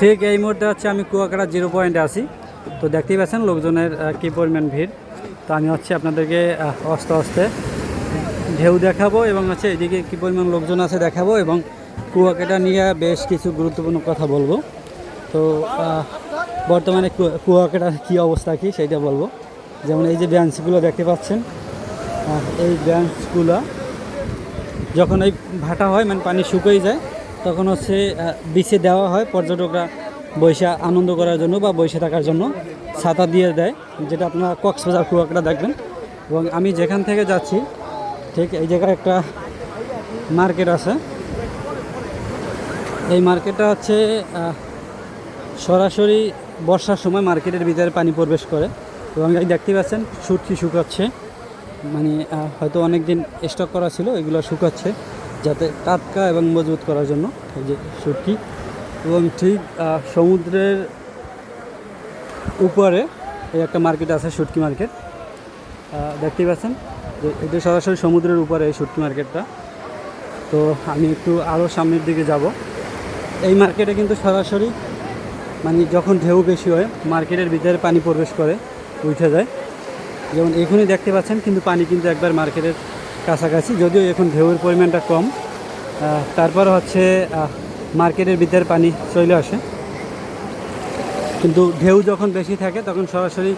ঠিক এই মুহূর্তে হচ্ছে আমি কুয়াকাটা জিরো পয়েন্টে আছি। তো দেখতেই পাচ্ছেন লোকজনের কী পরিমাণ ভিড়। তো আমি হচ্ছে আপনাদেরকে আস্তে আস্তে ঢেউ দেখাবো এবং হচ্ছে এদিকে কী পরিমাণ লোকজন আছে দেখাবো এবং কুয়াকাটা নিয়ে বেশ কিছু গুরুত্বপূর্ণ কথা বলব। তো বর্তমানে কুয়াকাটার কী অবস্থা কী সেইটা বলব। যেমন এই যে ব্যাঞ্চগুলো দেখতে পাচ্ছেন এই ব্যাঞ্চগুলো যখন এই ভাটা হয় মানে পানি শুকিয়ে যায় তখন হচ্ছে বিছে দেওয়া হয়, পর্যটকরা বৈশা আনন্দ করার জন্য বা বৈশে থাকার জন্য ছাতা দিয়ে দেয়, যেটা আপনারা কক্সবাজার, কুয়াকাটা দেখবেন। এবং আমি যেখান থেকে যাচ্ছি, ঠিক এই জায়গায় একটা মার্কেট আছে। এই মার্কেটটা হচ্ছে সরাসরি বর্ষার সময় মার্কেটের ভিতরে পানি প্রবেশ করে। এবং এই দেখতে পাচ্ছেন, সুটকি শুকাচ্ছে। মানে হয়তো অনেক দিন স্টক করা ছিল, এগুলো শুকাচ্ছে। যাতে টাটকা এবং মজবুত করার জন্য এই যে শুটকি এবং ঠিক সমুদ্রের উপরে এই একটা মার্কেট আছে শুটকি মার্কেট। দেখতেই পাচ্ছেন যে এটা সরাসরি সমুদ্রের উপরে এই শুটকি মার্কেটটা। তো আমি একটু আরও সামনের দিকে যাব। এই মার্কেটে কিন্তু সরাসরি মানে যখন ঢেউ বেশি হয়, মার্কেটের ভিতরে পানি প্রবেশ করে, উঠে যায়। যেমন এখনই দেখতে পাচ্ছেন, কিন্তু পানি কিন্তু একবার মার্কেটের কাছাকাছি, যদিও এখন ঢেউয়ের পরিমাণটা কম। তারপর হচ্ছে মার্কেটের ভিতরে পানি চলে আসে। কিন্তু ঢেউ যখন বেশি থাকে, তখন সরাসরি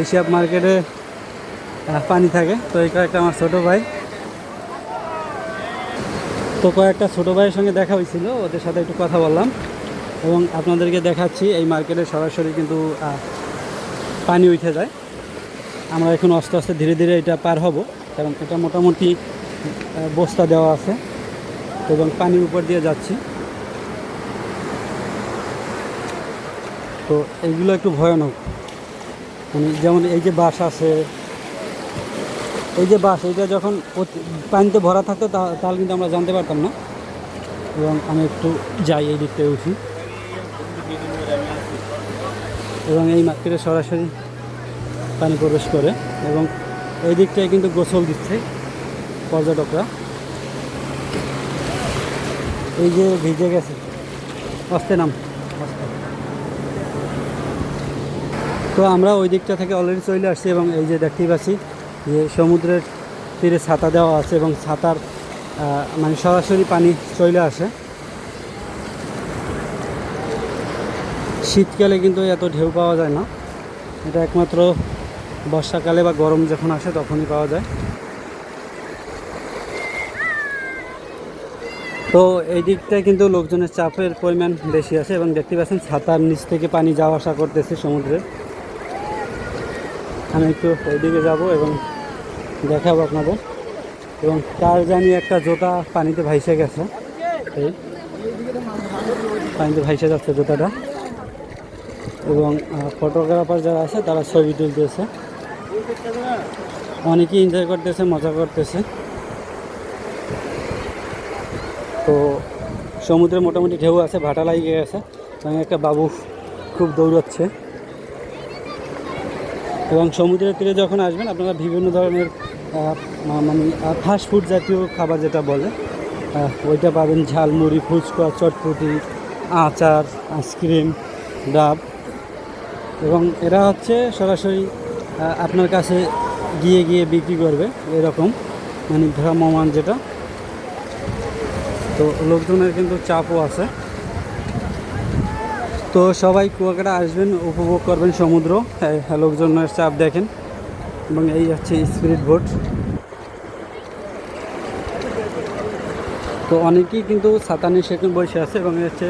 এইসব মার্কেটে পানি থাকে। তো এই কয়েকটা আমার ছোটো ভাই। তো কয়েকটা ছোটো ভাইয়ের সঙ্গে দেখা হয়েছিল, ওদের সাথে একটু কথা বললাম। এবং আপনাদেরকে দেখাচ্ছি, এই মার্কেটে সরাসরি কিন্তু পানি উঠে যায়। আমরা এখন আস্তে আস্তে ধীরে ধীরে এটা পার হব। কারণ এটা মোটামুটি বস্তা দেওয়া আছে। এবং পানির উপর দিয়ে যাচ্ছি। তো এইগুলো একটু ভয়ানক। মানে যেমন এই যে বাস আছে, এই যে বাস এইটা যখন পানিতে ভরা থাকতো তাহলে কিন্তু আমরা জানতে পারতাম না। এবং আমি একটু যাই এই দিকটায় উঠি। এবং এই মার্কেটে সরাসরি পানি প্রবেশ করে। এবং এই দিকটায় কিন্তু গোসল দিচ্ছে পর্যটকরা। এই যে ভিজে গেছে। আস্তে নাম। তো আমরা ওই দিকটা থেকে অলরেডি চলে আসছি এবং এই যে দেখতেই পাচ্ছি যে সমুদ্রের তীরে ছাতা দেওয়া আছে এবং ছাতার মানে সরাসরি পানি চলে আসে। শীতকালে কিন্তু এত ঢেউ পাওয়া যায় না। এটা একমাত্র বর্ষাকালে বা গরম যখন আসে তখনই পাওয়া যায়। তো এই দিকটায় কিন্তু লোকজনের চাপের পরিমাণ বেশি আছে এবং দেখতে পাচ্ছেন ছাতার নিচ থেকে পানি যাওয়া আসা করতেছে সমুদ্রে। আমি একটু ওইদিকে যাব এবং দেখাবো আপনাদের। এবং তার জানি একটা জোতা পানিতে ভাইসে গেছে। এই পানিতে ভাইসে যাচ্ছে জোতাটা। এবং ফটোগ্রাফার যারা আছে তারা ছবি তুলতেছে। অনেকেই এনজয় করতেছে, মজা করতেছে। তো সমুদ্রে মোটামুটি ঢেউ আছে, ভাটা লাগিয়ে গেছে। একটা বাবু খুব দৌড়াচ্ছে। এবং সমুদ্রের তীরে যখন আসবেন, আপনারা বিভিন্ন ধরনের মানে ফাস্ট ফুড জাতীয় খাবার যেটা বলে ওইটা পাবেন ঝালমুড়ি, ফুচকা, চটপটি, আচার আইসক্রিম ডাব। এবং এরা হচ্ছে সরাসরি আপনার কাছে গিয়ে গিয়ে বিক্রি করবে এরকম মানে ভ্রাম্যমান যেটা। তো লোকজনের কিন্তু চাপও আছে। তো সবাই কুয়াকাটা আসবেন উপভোগ করবেন সমুদ্র। হ্যাঁ, হ্যাঁ, লোকজনের চাপ দেখেন। এবং এই হচ্ছে স্পিরিট বোট তো অনেকেই কিন্তু নিয়ে সেখানে বসে আছে এবং হচ্ছে